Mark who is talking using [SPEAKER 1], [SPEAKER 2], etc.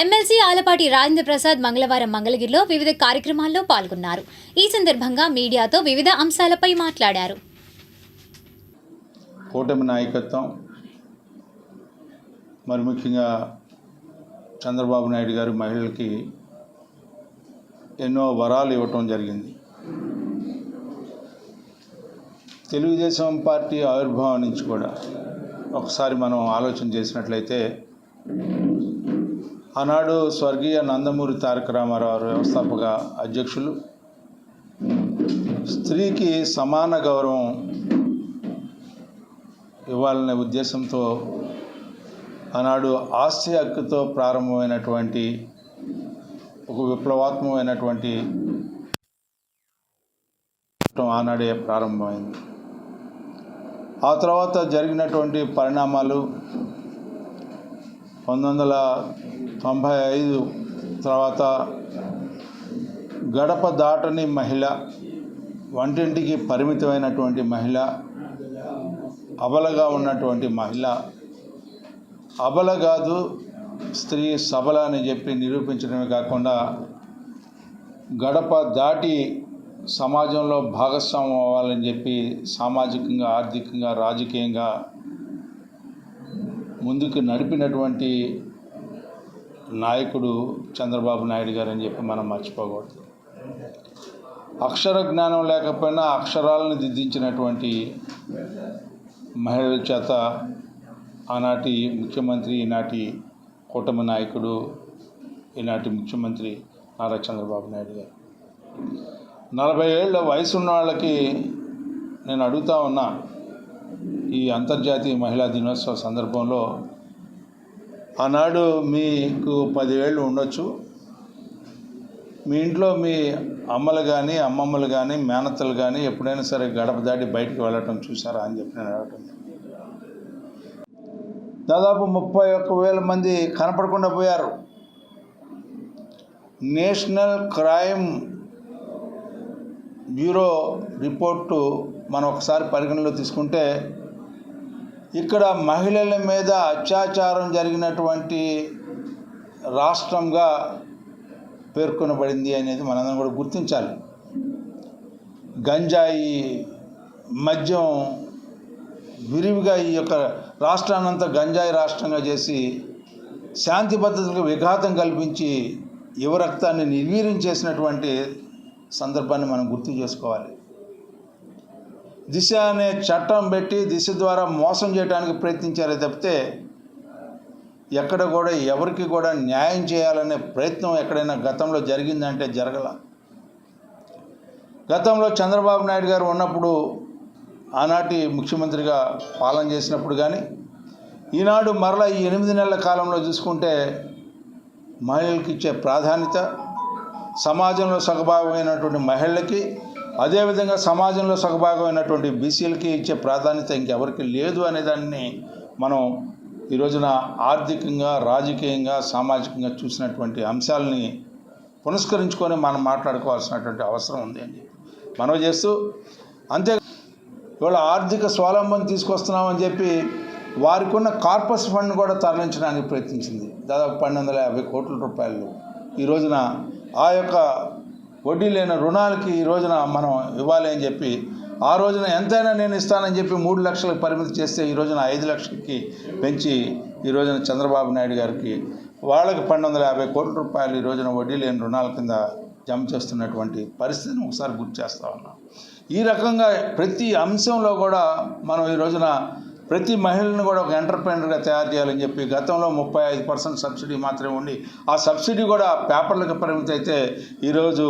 [SPEAKER 1] MLC Alapati Rajendra Prasad మంగళవారం మంగళగిరిలో వివిధ కార్యక్రమాల్లో పాల్గొన్నారు. ఈ సందర్భంగా మీడియాతో వివిధ అంశాలపై మాట్లాడారు.
[SPEAKER 2] కూటమి నాయకత్వం మరి ముఖ్యంగా చంద్రబాబు నాయుడు గారు మహిళలకి ఎన్నో వరాలు ఇవ్వటం జరిగింది. తెలుగుదేశం పార్టీ ఆవిర్భావం నుంచి కూడా ఒకసారి మనం ఆలోచన చేసినట్లయితే ఆనాడు స్వర్గీయ నందమూరి తారక రామారావు వ్యవస్థాపక అధ్యక్షులు. స్త్రీకి సమాన గౌరవం ఇవ్వాలనే ఉద్దేశంతో ఆనాడు ఆస్తి హక్కుతో ప్రారంభమైనటువంటి ఒక విప్లవాత్మకమైనటువంటి ఆనాడే ప్రారంభమైంది. ఆ తర్వాత జరిగినటువంటి పరిణామాలు పంతొమ్మిది వందల తొంభై ఐదు తర్వాత గడప దాటని మహిళ వంటింటికి పరిమితమైనటువంటి మహిళ అబలగా ఉన్నటువంటి మహిళ అబల కాదు స్త్రీ సబల అని చెప్పి నిరూపించడమే కాకుండా గడప దాటి సమాజంలో భాగస్వామ్యం అవ్వాలని చెప్పి సామాజికంగా ఆర్థికంగా రాజకీయంగా ముందుకు నడిపినటువంటి నాయకుడు చంద్రబాబు నాయుడు గారు అని చెప్పి మనం మర్చిపోకూడదు. అక్షర జ్ఞానం లేకపోయినా అక్షరాలను దిద్దించినటువంటి మహిళల చేత ఆనాటి ముఖ్యమంత్రి ఈనాటి కూటమి నాయకుడు ఈనాటి ముఖ్యమంత్రి నారా చంద్రబాబు నాయుడు గారు. నలభై ఏళ్ళ వయసు ఉన్న వాళ్ళకి నేను అడుగుతా ఉన్నా ఈ అంతర్జాతీయ మహిళా దినోత్సవ సందర్భంలో ఆనాడు మీకు పదివేళ్ళు ఉండొచ్చు. మీ ఇంట్లో మీ అమ్మలు కానీ అమ్మమ్మలు కానీ మేనత్తలు కానీ ఎప్పుడైనా సరే గడప దాటి బయటికి వెళ్ళటం చూసారా అని చెప్పి నేను అడగటం దాదాపు ముప్పై ఒక్క వేల మంది కనపడకుండా పోయారు. నేషనల్ క్రైమ్ బ్యూరో రిపోర్టు మనం ఒకసారి పరిగణలో తీసుకుంటే ఇక్కడ మహిళల మీద అత్యాచారం జరిగినటువంటి రాష్ట్రంగా పేర్కొనబడింది అనేది మనందరం కూడా గుర్తించాలి. గంజాయి మద్యం విరివిగా ఈ యొక్క రాష్ట్రాన్నంతా గంజాయి రాష్ట్రంగా చేసి శాంతి భద్రతలకు విఘాతం కల్పించి యువ రక్తాన్ని నిర్వీర్యం చేసినటువంటి సందర్భాన్ని మనం గుర్తు చేసుకోవాలి. దిశ అనే చట్టం పెట్టి దిశ ద్వారా మోసం చేయడానికి ప్రయత్నించారే తప్పితే ఎక్కడ కూడా ఎవరికి కూడా న్యాయం చేయాలనే ప్రయత్నం ఎక్కడైనా గతంలో జరిగిందంటే జరగల. గతంలో చంద్రబాబు నాయుడు గారు ఉన్నప్పుడు ఆనాటి ముఖ్యమంత్రిగా పాలన చేసినప్పుడు కానీ ఈనాడు మరలా ఈ ఎనిమిది నెలల కాలంలో చూసుకుంటే మహిళలకు ఇచ్చే ప్రాధాన్యత సమాజంలో సగభాగమైనటువంటి మహిళలకి అదేవిధంగా సమాజంలో సగభాగమైనటువంటి బీసీలకి ఇచ్చే ప్రాధాన్యత ఇంకెవరికి లేదు అనే దాన్ని మనం ఈ రోజున ఆర్థికంగా రాజకీయంగా సామాజికంగా చూసినటువంటి అంశాలని పునస్కరించుకొని మనం మాట్లాడుకోవాల్సినటువంటి అవసరం ఉంది అని చెప్పి మనం చేస్తూ అంతే ఇవాళ ఆర్థిక స్వావలంబన తీసుకొస్తున్నామని చెప్పి వారికి ఉన్న కార్పస్ ఫండ్ కూడా తరలించడానికి ప్రయత్నించింది. దాదాపు పన్నెండు వందల యాభై కోట్ల రూపాయలు ఈ రోజున ఆ యొక్క వడ్డీ లేని రుణాలకి ఈ రోజున మనం ఇవ్వాలి అని చెప్పి ఆ రోజున ఎంతైనా నేను ఇస్తానని చెప్పి మూడు లక్షలకు పరిమితి చేస్తే ఈ రోజున ఐదు లక్షలకి పెంచి ఈ రోజున చంద్రబాబు నాయుడు గారికి వాళ్ళకి పన్నెండు వందల యాభై కోట్ల రూపాయలు ఈ రోజున వడ్డీ లేని రుణాల కింద జమ చేస్తున్నటువంటి పరిస్థితిని ఒకసారి గుర్తు చేస్తా ఉన్నాం. ఈ రకంగా ప్రతి అంశంలో కూడా మనం ఈ రోజున ప్రతి మహిళను కూడా ఒక ఎంటర్ప్రైనర్గా తయారు చేయాలని చెప్పి గతంలో ముప్పై ఐదు పర్సెంట్ సబ్సిడీ మాత్రమే ఉండి ఆ సబ్సిడీ కూడా పేపర్లకు పరిమితి అయితే ఈరోజు